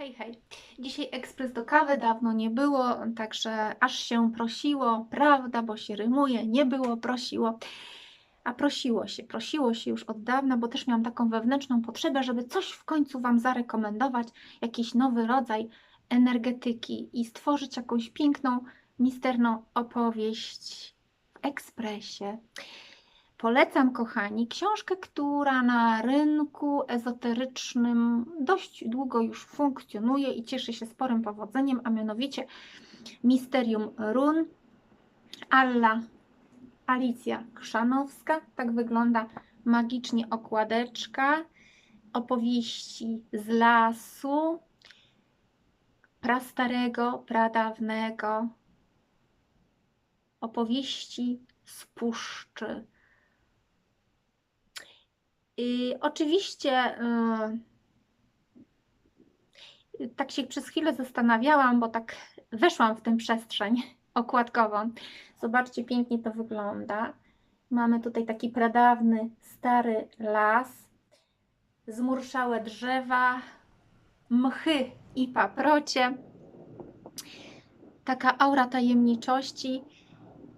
Hej, hej. Dzisiaj ekspres do kawy dawno nie było, także aż się prosiło, prawda, bo się rymuje, nie było, prosiło. A prosiło się, prosiło się już od dawna, bo też miałam taką wewnętrzną potrzebę, żeby coś w końcu Wam zarekomendować, jakiś nowy rodzaj energetyki i stworzyć jakąś piękną, misterną opowieść w ekspresie. Polecam, kochani, książkę, która na rynku ezoterycznym dość długo już funkcjonuje i cieszy się sporym powodzeniem, a mianowicie Misterium Run Alla Alicja Krzanowska. Tak wygląda magicznie okładeczka. Opowieści z lasu, prastarego, pradawnego. Opowieści z puszczy. I oczywiście y, tak się przez chwilę zastanawiałam, bo tak weszłam w tę przestrzeń okładkową. Zobaczcie, pięknie to wygląda. Mamy tutaj taki pradawny, stary las, zmurszałe drzewa, mchy i paprocie. Taka aura tajemniczości.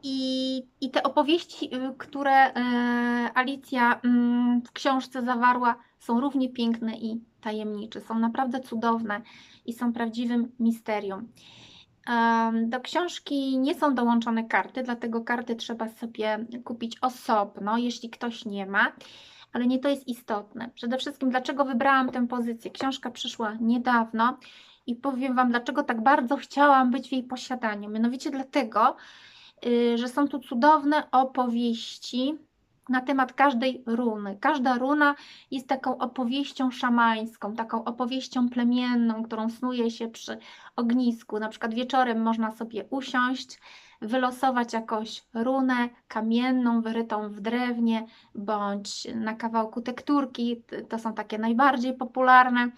I, I te opowieści, y, które y, Alicja mm, w książce zawarła, są równie piękne i tajemnicze. Są naprawdę cudowne i są prawdziwym misterium. Do książki nie są dołączone karty, dlatego karty trzeba sobie kupić osobno, jeśli ktoś nie ma. Ale nie to jest istotne. Przede wszystkim, dlaczego wybrałam tę pozycję? Książka przyszła niedawno i powiem Wam, dlaczego tak bardzo chciałam być w jej posiadaniu. Mianowicie dlatego, że są tu cudowne opowieści na temat każdej runy. Każda runa jest taką opowieścią szamańską, taką opowieścią plemienną, którą snuje się przy ognisku. Na przykład wieczorem można sobie usiąść, wylosować jakąś runę kamienną, wyrytą w drewnie, bądź na kawałku tekturki. To są takie najbardziej popularne.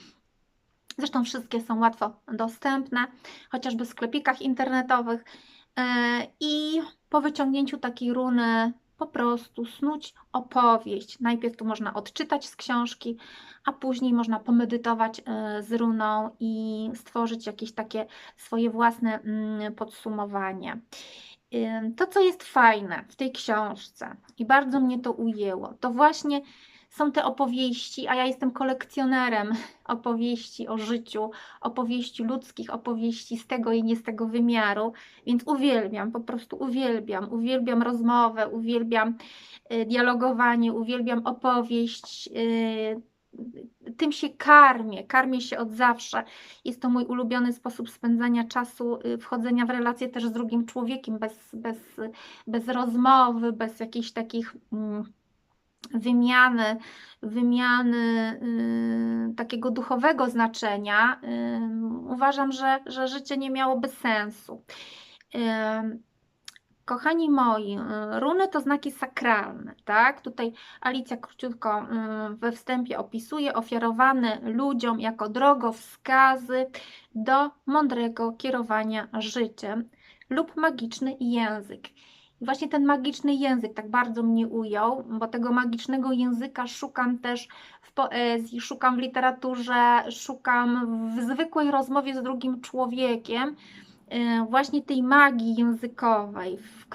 Zresztą wszystkie są łatwo dostępne, chociażby w sklepikach internetowych. E, I po wyciągnięciu takiej runy po prostu snuć opowieść. Najpierw tu można odczytać z książki, a później można pomedytować e, z runą i stworzyć jakieś takie swoje własne mm, podsumowanie. Ym, To, co jest fajne w tej książce i bardzo mnie to ujęło, to właśnie są te opowieści, a ja jestem kolekcjonerem opowieści o życiu, opowieści ludzkich, opowieści z tego i nie z tego wymiaru, więc uwielbiam, po prostu uwielbiam, uwielbiam rozmowę, uwielbiam y, dialogowanie, uwielbiam opowieść. y, Tym się karmię, karmię się od zawsze. Jest to mój ulubiony sposób spędzania czasu, y, wchodzenia w relacje też z drugim człowiekiem, bez, bez, bez rozmowy, bez jakichś takich. mm, wymiany, wymiany y, takiego duchowego znaczenia, y, uważam, że, że życie nie miałoby sensu. Y, Kochani moi, runy to znaki sakralne, tak? Tutaj Alicja króciutko we wstępie opisuje ofiarowane ludziom jako drogowskazy do mądrego kierowania życiem lub magiczny język. Właśnie ten magiczny język tak bardzo mnie ujął, bo tego magicznego języka szukam też w poezji, szukam w literaturze, szukam w zwykłej rozmowie z drugim człowiekiem, y, właśnie tej magii językowej, w,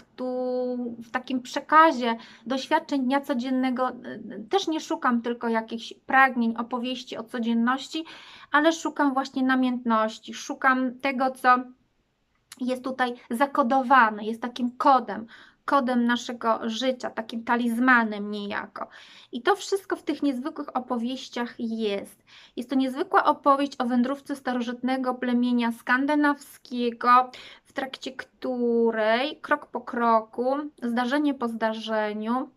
w takim przekazie doświadczeń dnia codziennego. y, Też nie szukam tylko jakichś pragnień, opowieści o codzienności, ale szukam właśnie namiętności, szukam tego, co jest tutaj zakodowane, jest takim kodem, kodem naszego życia, takim talizmanem niejako. I to wszystko w tych niezwykłych opowieściach jest. Jest to niezwykła opowieść o wędrówce starożytnego plemienia skandynawskiego, w trakcie której krok po kroku, zdarzenie po zdarzeniu,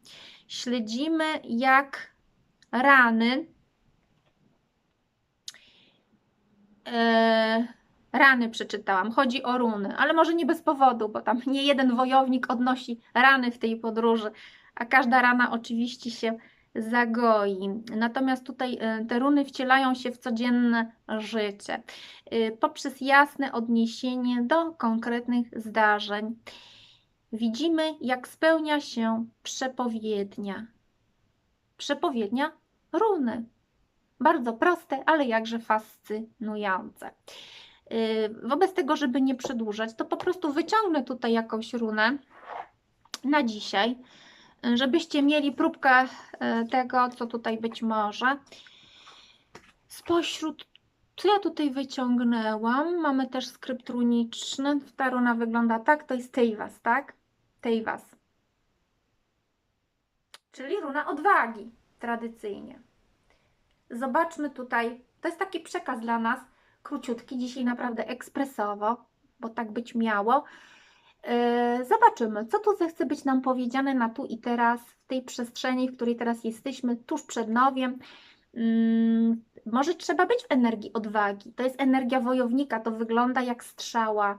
śledzimy jak rany. e, rany przeczytałam. Chodzi o runy, ale może nie bez powodu, bo tam nie jeden wojownik odnosi rany w tej podróży, a każda rana oczywiście się zagoi. Natomiast tutaj e, te runy wcielają się w codzienne życie e, poprzez jasne odniesienie do konkretnych zdarzeń. Widzimy, jak spełnia się przepowiednia. Przepowiednia runy. Bardzo proste, ale jakże fascynujące. Yy, Wobec tego, żeby nie przedłużać, to po prostu wyciągnę tutaj jakąś runę na dzisiaj, żebyście mieli próbkę yy, tego, co tutaj być może. Spośród, co ja tutaj wyciągnęłam, mamy też skrypt runiczny. Ta runa wygląda tak, to jest Tejwas, tak? Tejwas. Czyli runa odwagi, tradycyjnie. Zobaczmy tutaj, to jest taki przekaz dla nas, króciutki, dzisiaj naprawdę ekspresowo, bo tak być miało. Yy, Zobaczymy, co tu zechce być nam powiedziane na tu i teraz, w tej przestrzeni, w której teraz jesteśmy, tuż przed nowiem. Mm, Może trzeba być w energii odwagi. To jest energia wojownika, to wygląda jak strzała,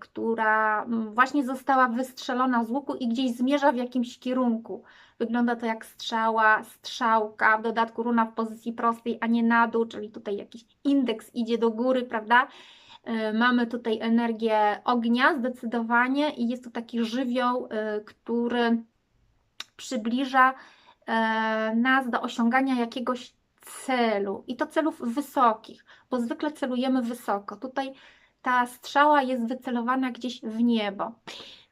która mm, właśnie została wystrzelona z łuku i gdzieś zmierza w jakimś kierunku. Wygląda to jak strzała, strzałka, w dodatku runa w pozycji prostej, a nie na dół, czyli tutaj jakiś indeks idzie do góry, prawda? Yy, Mamy tutaj energię ognia zdecydowanie i jest to taki żywioł, yy, który przybliża nas do osiągania jakiegoś celu i to celów wysokich, bo zwykle celujemy wysoko. Tutaj ta strzała jest wycelowana gdzieś w niebo.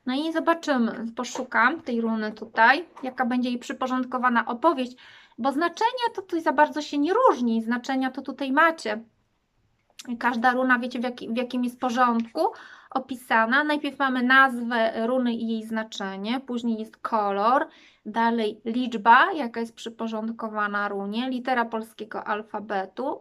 No i zobaczymy, poszukam tej runy tutaj, jaka będzie jej przyporządkowana opowieść, bo znaczenia to tutaj za bardzo się nie różni, znaczenia to tutaj macie. Każda runa, wiecie w, jaki, w jakim jest porządku opisana. Najpierw mamy nazwę runy i jej znaczenie, później jest kolor, dalej liczba, jaka jest przyporządkowana runie, litera polskiego alfabetu,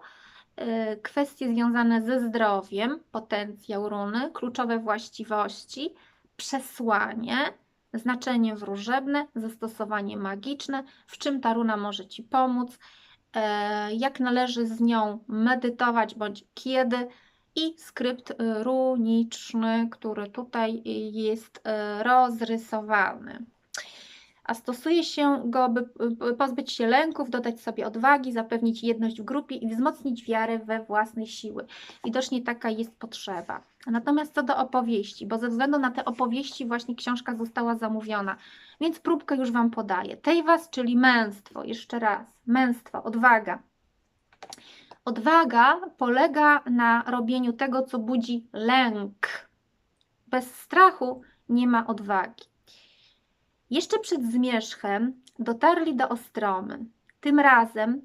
kwestie związane ze zdrowiem, potencjał runy, kluczowe właściwości, przesłanie, znaczenie wróżebne, zastosowanie magiczne, w czym ta runa może Ci pomóc, e, jak należy z nią medytować bądź kiedy i skrypt y, runiczny, który tutaj jest y, rozrysowany. A stosuje się go, by by pozbyć się lęków, dodać sobie odwagi, zapewnić jedność w grupie i wzmocnić wiarę we własne siły. Widocznie taka jest potrzeba. Natomiast co do opowieści, bo ze względu na te opowieści właśnie książka została zamówiona, więc próbkę już Wam podaję. Tejwas, czyli męstwo, jeszcze raz, męstwo, odwaga. Odwaga polega na robieniu tego, co budzi lęk. Bez strachu nie ma odwagi. Jeszcze przed zmierzchem dotarli do Ostromy. Tym razem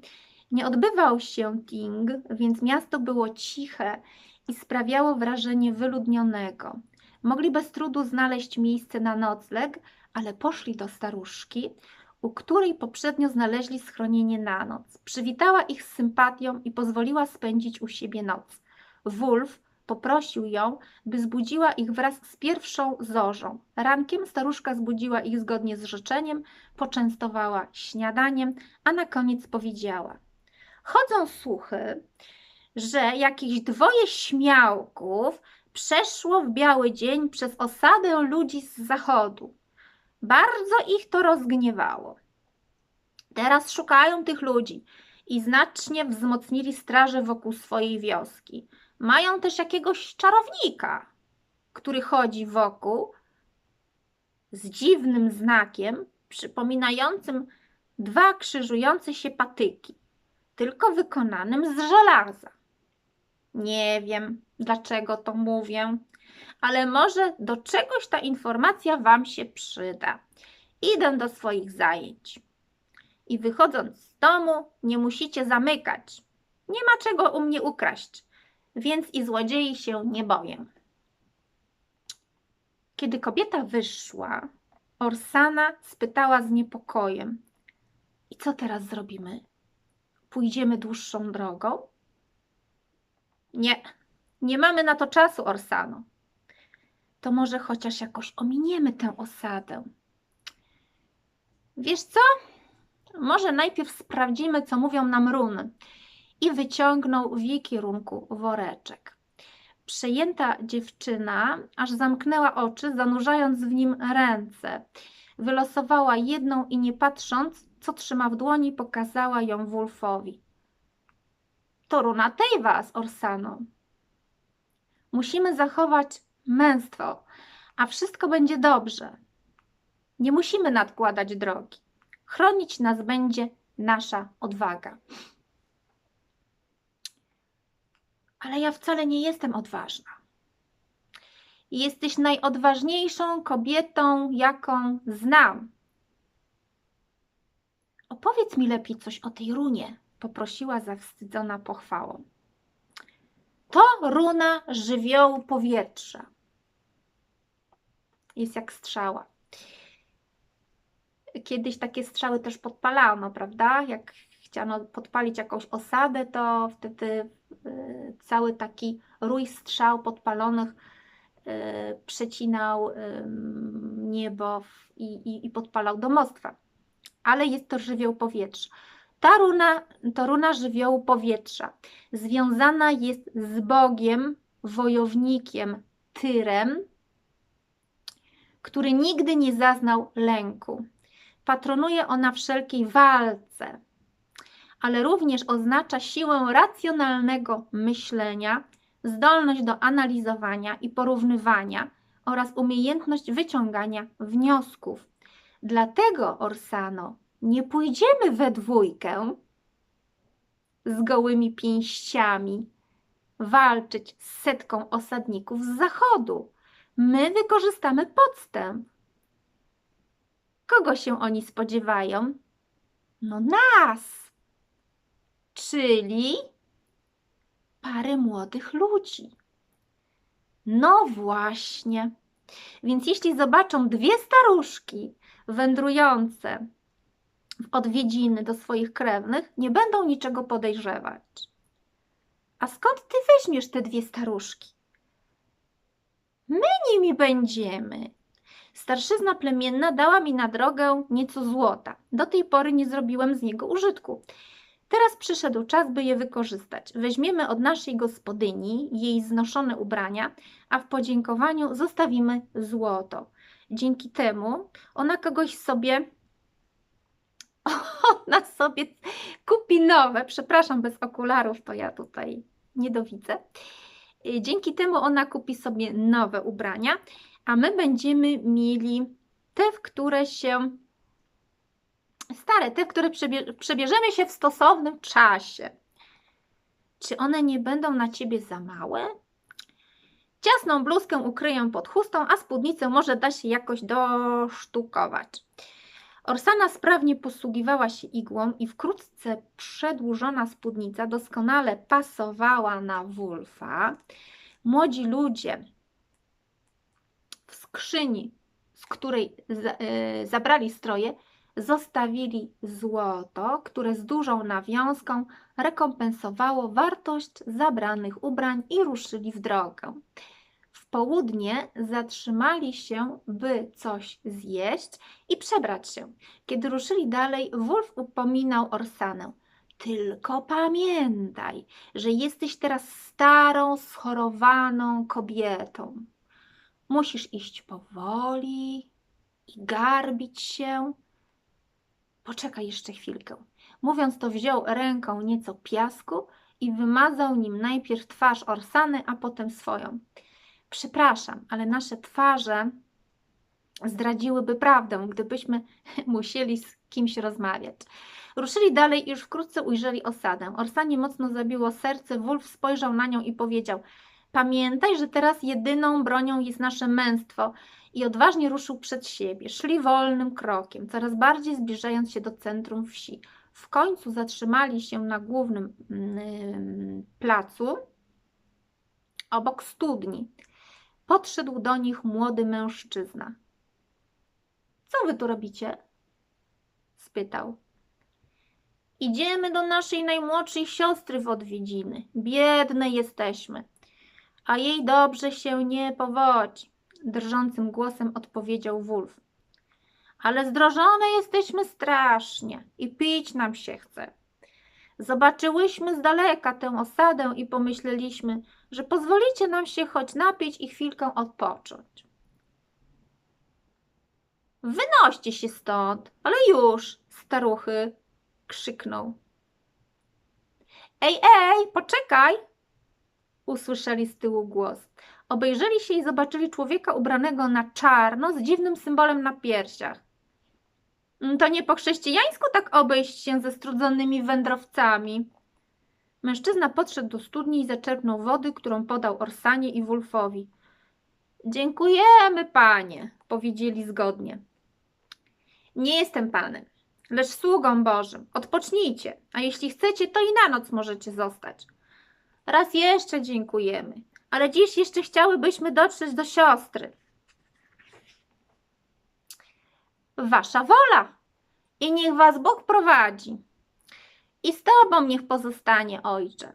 nie odbywał się ting, więc miasto było ciche i sprawiało wrażenie wyludnionego. Mogli bez trudu znaleźć miejsce na nocleg, ale poszli do staruszki, u której poprzednio znaleźli schronienie na noc. Przywitała ich z sympatią i pozwoliła spędzić u siebie noc. Wulf poprosił ją, by zbudziła ich wraz z pierwszą zorzą. Rankiem staruszka zbudziła ich zgodnie z życzeniem, poczęstowała śniadaniem, a na koniec powiedziała: Chodzą słuchy, że jakieś dwoje śmiałków przeszło w biały dzień przez osadę ludzi z zachodu. Bardzo ich to rozgniewało. Teraz szukają tych ludzi i znacznie wzmocnili straże wokół swojej wioski. Mają też jakiegoś czarownika, który chodzi wokół z dziwnym znakiem przypominającym dwa krzyżujące się patyki, tylko wykonanym z żelaza. Nie wiem, dlaczego to mówię, ale może do czegoś ta informacja Wam się przyda. Idę do swoich zajęć. I wychodząc z domu, nie musicie zamykać. Nie ma czego u mnie ukraść, więc i złodziei się nie boję. Kiedy kobieta wyszła, Orsana spytała z niepokojem: I co teraz zrobimy? Pójdziemy dłuższą drogą? Nie, nie mamy na to czasu, Orsano. To może chociaż jakoś ominiemy tę osadę. Wiesz co? Może najpierw sprawdzimy, co mówią nam runy. I wyciągnął w jej kierunku woreczek. Przejęta dziewczyna aż zamknęła oczy, zanurzając w nim ręce. Wylosowała jedną i nie patrząc, co trzyma w dłoni, pokazała ją Wulfowi. To runa Tejwas, Orsano. Musimy zachować męstwo, a wszystko będzie dobrze. Nie musimy nadkładać drogi. Chronić nas będzie nasza odwaga. Ale ja wcale nie jestem odważna. Jesteś najodważniejszą kobietą, jaką znam. Opowiedz mi lepiej coś o tej runie, poprosiła zawstydzona pochwałą. To runa żywiołu powietrza. Jest jak strzała. Kiedyś takie strzały też podpalano, prawda? Jak chciano podpalić jakąś osadę, to wtedy cały taki rój strzał podpalonych y, przecinał y, niebo i, i, i podpalał domostwa. Ale jest to żywioł powietrza. Ta runa to runa żywiołu powietrza. Związana jest z Bogiem, wojownikiem, Tyrem, który nigdy nie zaznał lęku. Patronuje ona wszelkiej walce, ale również oznacza siłę racjonalnego myślenia, zdolność do analizowania i porównywania oraz umiejętność wyciągania wniosków. Dlatego, Orsano, nie pójdziemy we dwójkę z gołymi pięściami walczyć z setką osadników z zachodu. My wykorzystamy podstęp. Kogo się oni spodziewają? No nas, czyli parę młodych ludzi. No właśnie. Więc jeśli zobaczą dwie staruszki wędrujące w odwiedziny do swoich krewnych, nie będą niczego podejrzewać. A skąd ty weźmiesz te dwie staruszki? My nimi będziemy. Starszyzna plemienna dała mi na drogę nieco złota. Do tej pory nie zrobiłem z niego użytku. Teraz przyszedł czas, by je wykorzystać. Weźmiemy od naszej gospodyni jej znoszone ubrania, a w podziękowaniu zostawimy złoto. Dzięki temu ona kogoś sobie ona sobie kupi nowe. Przepraszam, bez okularów to ja tutaj nie dowidzę. Y, Dzięki temu ona kupi sobie nowe ubrania, a my będziemy mieli te, w które się stare, te, które przebie- przebierzemy się w stosownym czasie. Czy one nie będą na ciebie za małe? Ciasną bluzkę ukryję pod chustą, a spódnicę może da się jakoś dosztukować. Orsana sprawnie posługiwała się igłą i wkrótce przedłużona spódnica doskonale pasowała na Wulfa. Młodzi ludzie w skrzyni, z której y, zabrali stroje, zostawili złoto, które z dużą nawiązką rekompensowało wartość zabranych ubrań i ruszyli w drogę. W południe zatrzymali się, by coś zjeść i przebrać się. Kiedy ruszyli dalej, Wulf upominał Orsanę. Tylko pamiętaj, że jesteś teraz starą, schorowaną kobietą. Musisz iść powoli i garbić się. Poczekaj jeszcze chwilkę. Mówiąc to, wziął ręką nieco piasku i wymazał nim najpierw twarz Orsany, a potem swoją. Przepraszam, ale nasze twarze zdradziłyby prawdę, gdybyśmy musieli z kimś rozmawiać. Ruszyli dalej i już wkrótce ujrzeli osadę. Orsanie mocno zabiło serce, Wulf spojrzał na nią i powiedział Pamiętaj, że teraz jedyną bronią jest nasze męstwo i odważnie ruszył przed siebie. Szli wolnym krokiem, coraz bardziej zbliżając się do centrum wsi. W końcu zatrzymali się na głównym mm, placu obok studni. Podszedł do nich młody mężczyzna. Co wy tu robicie? spytał. Idziemy do naszej najmłodszej siostry w odwiedziny. Biedne jesteśmy, a jej dobrze się nie powodzi, drżącym głosem odpowiedział Wulf. Ale zdrożone jesteśmy strasznie i pić nam się chce. Zobaczyłyśmy z daleka tę osadę i pomyśleliśmy, że pozwolicie nam się choć napić i chwilkę odpocząć. Wynoście się stąd, ale już, staruchy, krzyknął. Ej, ej, poczekaj! Usłyszeli z tyłu głos. Obejrzeli się i zobaczyli człowieka ubranego na czarno z dziwnym symbolem na piersiach. "Mm, To nie po chrześcijańsku tak obejść się ze strudzonymi wędrowcami. Mężczyzna podszedł do studni i zaczerpnął wody, którą podał Orsanie i Wulfowi. Dziękujemy, panie, powiedzieli zgodnie. Nie jestem panem, lecz sługą Bożym. Odpocznijcie, a jeśli chcecie, to i na noc możecie zostać. Raz jeszcze dziękujemy, ale dziś jeszcze chciałybyśmy dotrzeć do siostry. Wasza wola i niech was Bóg prowadzi. I z tobą niech pozostanie, ojcze.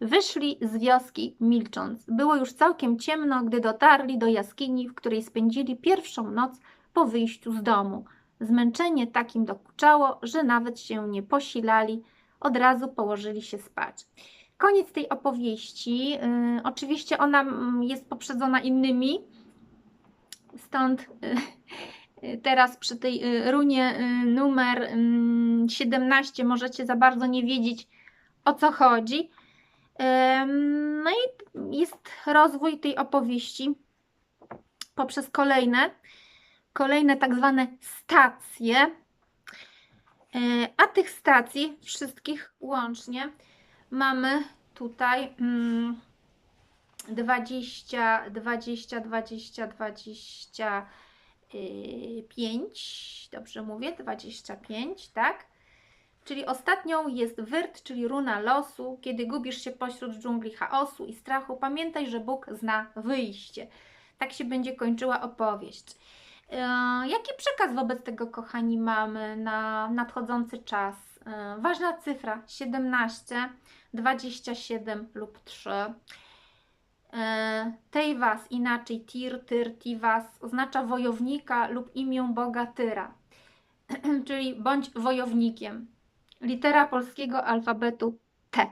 Wyszli z wioski milcząc. Było już całkiem ciemno, gdy dotarli do jaskini, w której spędzili pierwszą noc po wyjściu z domu. Zmęczenie takim dokuczało, że nawet się nie posilali, od razu położyli się spać. Koniec tej opowieści. Yy, oczywiście ona mm, jest poprzedzona innymi, stąd yy, teraz przy tej runie numer mm, 17 możecie za bardzo nie wiedzieć o co chodzi. No i jest rozwój tej opowieści poprzez kolejne, kolejne tak zwane stacje. Yy, A tych stacji, wszystkich łącznie, mamy tutaj mm, 20, 20, 20, 25, dobrze mówię, 25, tak? Czyli ostatnią jest wyrt, czyli runa losu. Kiedy gubisz się pośród dżungli chaosu i strachu, pamiętaj, że Bóg zna wyjście. Tak się będzie kończyła opowieść. Yy, jaki przekaz wobec tego, kochani, mamy na nadchodzący czas? Yy, ważna cyfra 17, 27 lub 3. Yy, Tejwas, inaczej Tir, Tyr, Tivas, oznacza wojownika lub imię Boga Tyra, czyli bądź wojownikiem. Litera polskiego alfabetu T.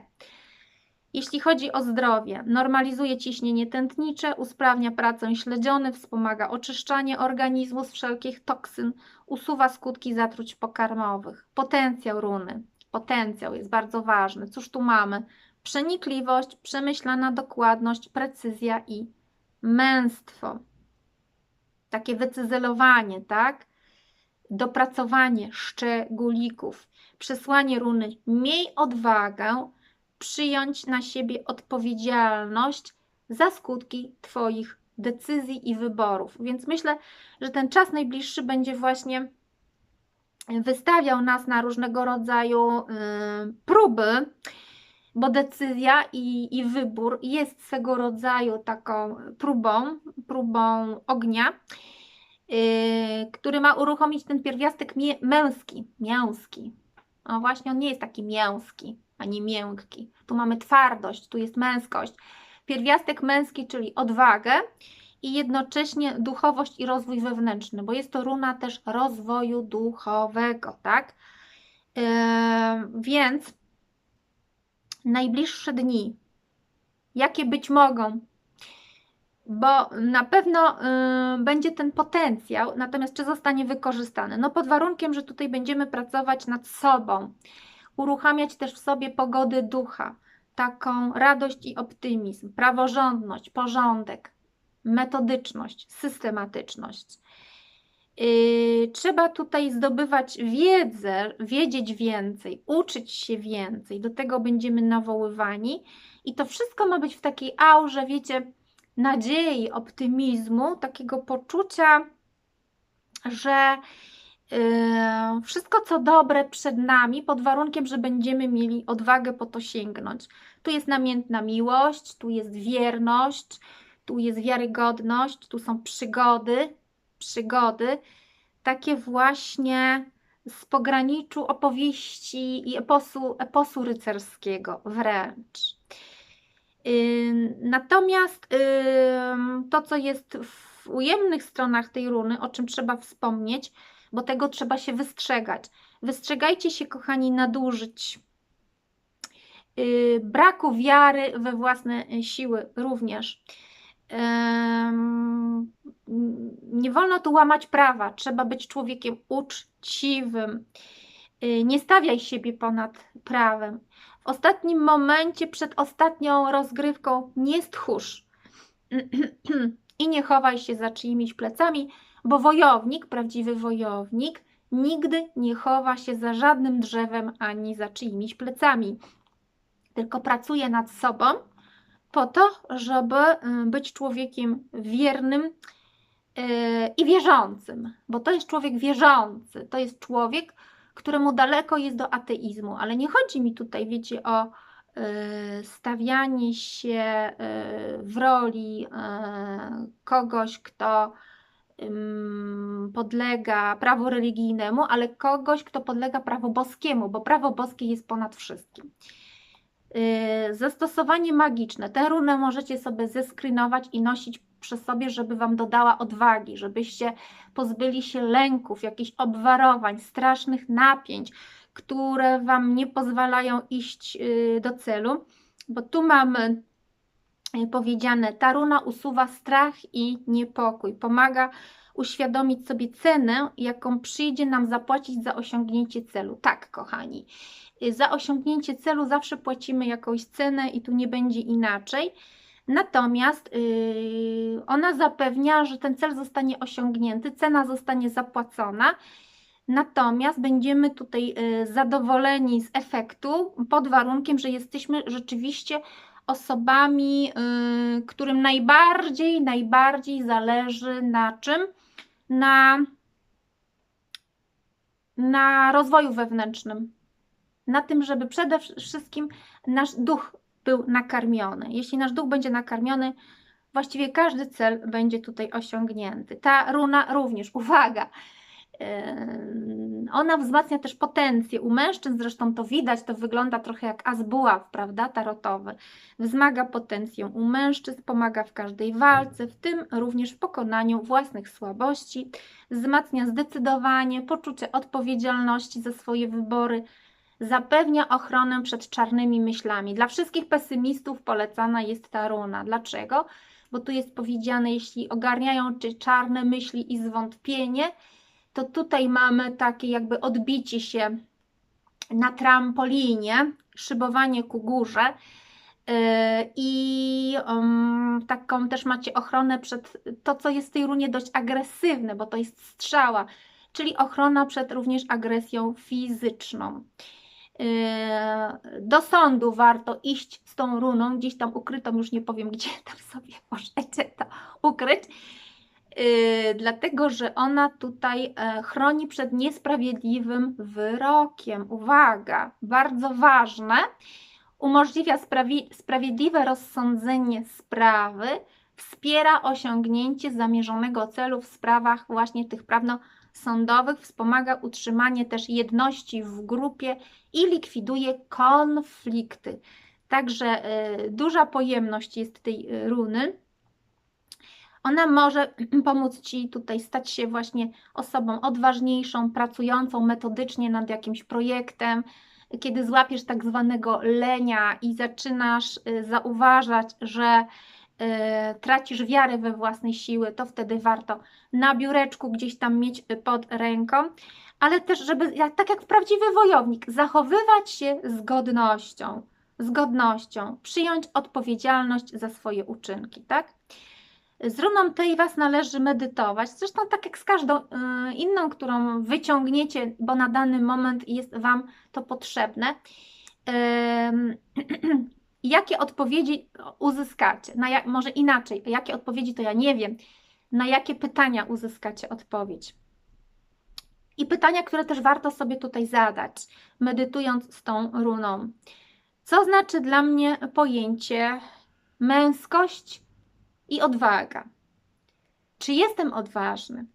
Jeśli chodzi o zdrowie, normalizuje ciśnienie tętnicze, usprawnia pracę śledziony, wspomaga oczyszczanie organizmu z wszelkich toksyn, usuwa skutki zatruć pokarmowych. Potencjał runy. Potencjał jest bardzo ważny. Cóż tu mamy? Przenikliwość, przemyślana dokładność, precyzja i męstwo. Takie wycyzelowanie, tak? Dopracowanie szczególików. Przesłanie runy. Miej odwagę przyjąć na siebie odpowiedzialność za skutki Twoich decyzji i wyborów. Więc myślę, że ten czas najbliższy będzie właśnie wystawiał nas na różnego rodzaju y, próby, bo decyzja i, i wybór jest swego rodzaju taką próbą, próbą ognia, y, który ma uruchomić ten pierwiastek mie- męski, mięski. No właśnie, on nie jest taki mięski, ani miękki. Tu mamy twardość, tu jest męskość. Pierwiastek męski, czyli odwagę i jednocześnie duchowość i rozwój wewnętrzny, bo jest to runa też rozwoju duchowego, tak? Yy, więc najbliższe dni, jakie być mogą, bo na pewno y, będzie ten potencjał, natomiast czy zostanie wykorzystany? No pod warunkiem, że tutaj będziemy pracować nad sobą, uruchamiać też w sobie pogody ducha, taką radość i optymizm, praworządność, porządek, metodyczność, systematyczność. Yy, trzeba tutaj zdobywać wiedzę, wiedzieć więcej, uczyć się więcej. Do tego będziemy nawoływani. I to wszystko ma być w takiej aurze, wiecie, nadziei, optymizmu, takiego poczucia, że wszystko co dobre przed nami, pod warunkiem, że będziemy mieli odwagę po to sięgnąć. Tu jest namiętna miłość, tu jest wierność, tu jest wiarygodność, tu są przygody, przygody, takie właśnie z pograniczu opowieści i eposu, eposu rycerskiego wręcz. Ym, Natomiast ym, to, co jest w ujemnych stronach tej runy, o czym trzeba wspomnieć, bo tego trzeba się wystrzegać. Wystrzegajcie się, kochani, nadużyć, yy, braku wiary we własne y, siły również. Nie wolno tu łamać prawa, trzeba być człowiekiem uczciwym. Yy, Nie stawiaj siebie ponad prawem. W ostatnim momencie, przed ostatnią rozgrywką, nie stchórz i nie chowaj się za czyimiś plecami, bo wojownik, prawdziwy wojownik, nigdy nie chowa się za żadnym drzewem ani za czyimiś plecami. tylko pracuje nad sobą po to, żeby y, być człowiekiem wiernym y, i wierzącym, bo to jest człowiek wierzący, to jest człowiek, któremu daleko jest do ateizmu, ale nie chodzi mi tutaj, wiecie, o y, stawianie się w roli kogoś, kto podlega prawu religijnemu, ale kogoś, kto podlega prawu boskiemu, bo prawo boskie jest ponad wszystkim. Y, zastosowanie magiczne. Tę runę możecie sobie zeskrinować i nosić przy sobie, żeby Wam dodała odwagi, żebyście pozbyli się lęków, jakichś obwarowań, strasznych napięć, które Wam nie pozwalają iść y, do celu, bo tu mamy powiedziane, ta runa usuwa strach i niepokój, pomaga uświadomić sobie cenę, jaką przyjdzie nam zapłacić za osiągnięcie celu. Tak, kochani, za osiągnięcie celu zawsze płacimy jakąś cenę i tu nie będzie inaczej. Natomiast yy, ona zapewnia, że ten cel zostanie osiągnięty, cena zostanie zapłacona. Natomiast będziemy tutaj yy, zadowoleni z efektu pod warunkiem, że jesteśmy rzeczywiście osobami, yy, którym najbardziej, najbardziej zależy na czym? Na, na rozwoju wewnętrznym na tym, żeby przede wszystkim nasz duch był nakarmiony. Jeśli nasz duch będzie nakarmiony, właściwie każdy cel będzie tutaj osiągnięty. Ta runa również, uwaga, ona wzmacnia też potencję. U mężczyzn zresztą to widać, to wygląda trochę jak azbuław, prawda, tarotowy. Wzmaga potencję u mężczyzn, pomaga w każdej walce, w tym również w pokonaniu własnych słabości. Wzmacnia zdecydowanie poczucie odpowiedzialności za swoje wybory, zapewnia ochronę przed czarnymi myślami. Dla wszystkich pesymistów polecana jest ta runa. Dlaczego? Bo tu jest powiedziane, jeśli ogarniają czy czarne myśli i zwątpienie, to tutaj mamy takie jakby odbicie się na trampolinie, szybowanie ku górze. Yy, I um, taką też macie ochronę przed to, co jest w tej runie dość agresywne, bo to jest strzała, czyli ochrona przed również agresją fizyczną. Yy, do sądu warto iść z tą runą, gdzieś tam ukrytą, już nie powiem gdzie, tam sobie możecie to ukryć, dlatego że ona tutaj e, chroni przed niesprawiedliwym wyrokiem. Uwaga, bardzo ważne, umożliwia sprawi sprawiedliwe rozsądzenie sprawy, wspiera osiągnięcie zamierzonego celu w sprawach właśnie tych prawno sądowych, wspomaga utrzymanie też jedności w grupie i likwiduje konflikty. Także y, duża pojemność jest tej y, runy. Ona może pomóc Ci tutaj stać się właśnie osobą odważniejszą, pracującą metodycznie nad jakimś projektem, kiedy złapiesz tak zwanego lenia i zaczynasz y, zauważać, że Y, tracisz wiarę we własne siły, to wtedy warto na biureczku gdzieś tam mieć pod ręką, ale też, żeby, tak jak prawdziwy wojownik, zachowywać się z godnością, z godnością, przyjąć odpowiedzialność za swoje uczynki, tak? Z runą tej Was należy medytować, zresztą tak jak z każdą y, inną, którą wyciągniecie, bo na dany moment jest Wam to potrzebne. jakie odpowiedzi uzyskacie? Jak, może inaczej, jakie odpowiedzi to ja nie wiem. Na jakie pytania uzyskacie odpowiedź? I pytania, które też warto sobie tutaj zadać, medytując z tą runą. Co znaczy dla mnie pojęcie męskość i odwaga? Czy jestem odważny?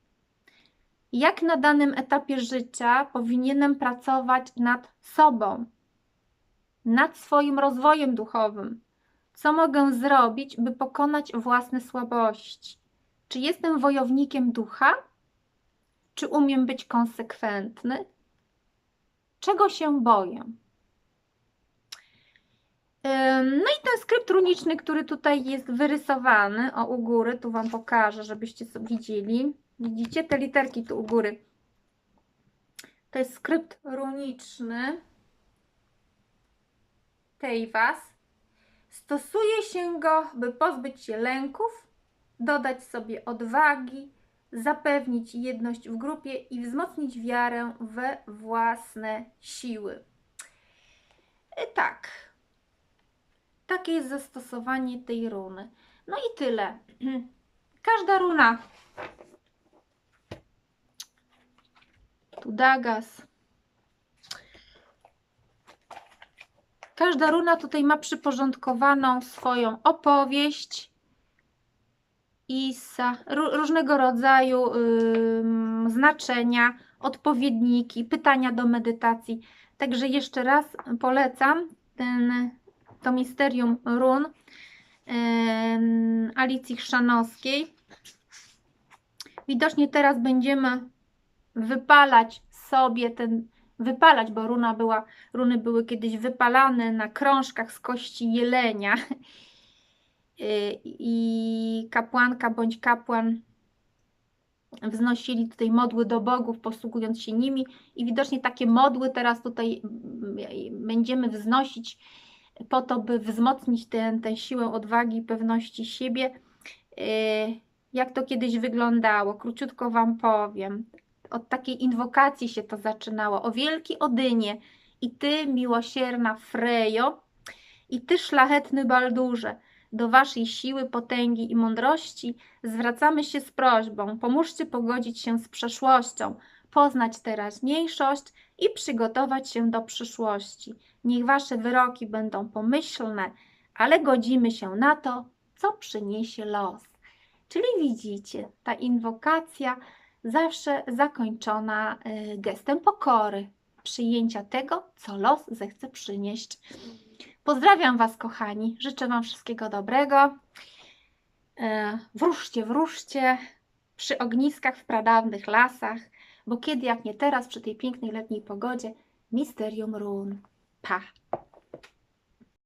Jak na danym etapie życia powinienem pracować nad sobą, nad swoim rozwojem duchowym. Co mogę zrobić, by pokonać własne słabości? Czy jestem wojownikiem ducha? Czy umiem być konsekwentny? Czego się boję? No runiczny, który tutaj jest wyrysowany, o u góry, tu Wam pokażę, żebyście sobie widzieli. Widzicie te literki tu u góry? To jest skrypt runiczny tej Was. Stosuje się go, by pozbyć się lęków, dodać sobie odwagi, zapewnić jedność w grupie i wzmocnić wiarę we własne siły. Tak. Takie jest zastosowanie tej runy. No i tyle. Każda runa. Tu Dagas. Każda runa tutaj ma przyporządkowaną swoją opowieść i różnego rodzaju ym, znaczenia, odpowiedniki, pytania do medytacji. Także jeszcze raz polecam ten, to misterium run Alicji Chrzanowskiej. Widocznie teraz będziemy wypalać sobie ten, wypalać, bo runa była, runy były kiedyś wypalane na krążkach z kości jelenia Y, i kapłanka bądź kapłan wznosili tutaj modły do bogów, posługując się nimi i widocznie takie modły teraz tutaj mm, będziemy wznosić po to, by wzmocnić tę siłę odwagi i pewności siebie. Y, Jak to kiedyś wyglądało? Króciutko Wam powiem. Od takiej inwokacji się to zaczynało. O wielki Odynie i Ty, miłosierna Frejo, i Ty, szlachetny Baldurze, do Waszej siły, potęgi i mądrości zwracamy się z prośbą: pomóżcie pogodzić się z przeszłością, poznać teraźniejszość i przygotować się do przyszłości. Niech Wasze wyroki będą pomyślne, ale godzimy się na to, co przyniesie los. Czyli widzicie, ta inwokacja zawsze zakończona y, gestem pokory, przyjęcia tego, co los zechce przynieść. Pozdrawiam Was, kochani. Życzę Wam wszystkiego dobrego. E, Wróżcie, wróżcie przy ogniskach w pradawnych lasach, bo kiedy jak nie teraz, przy tej pięknej letniej pogodzie, misterium run. path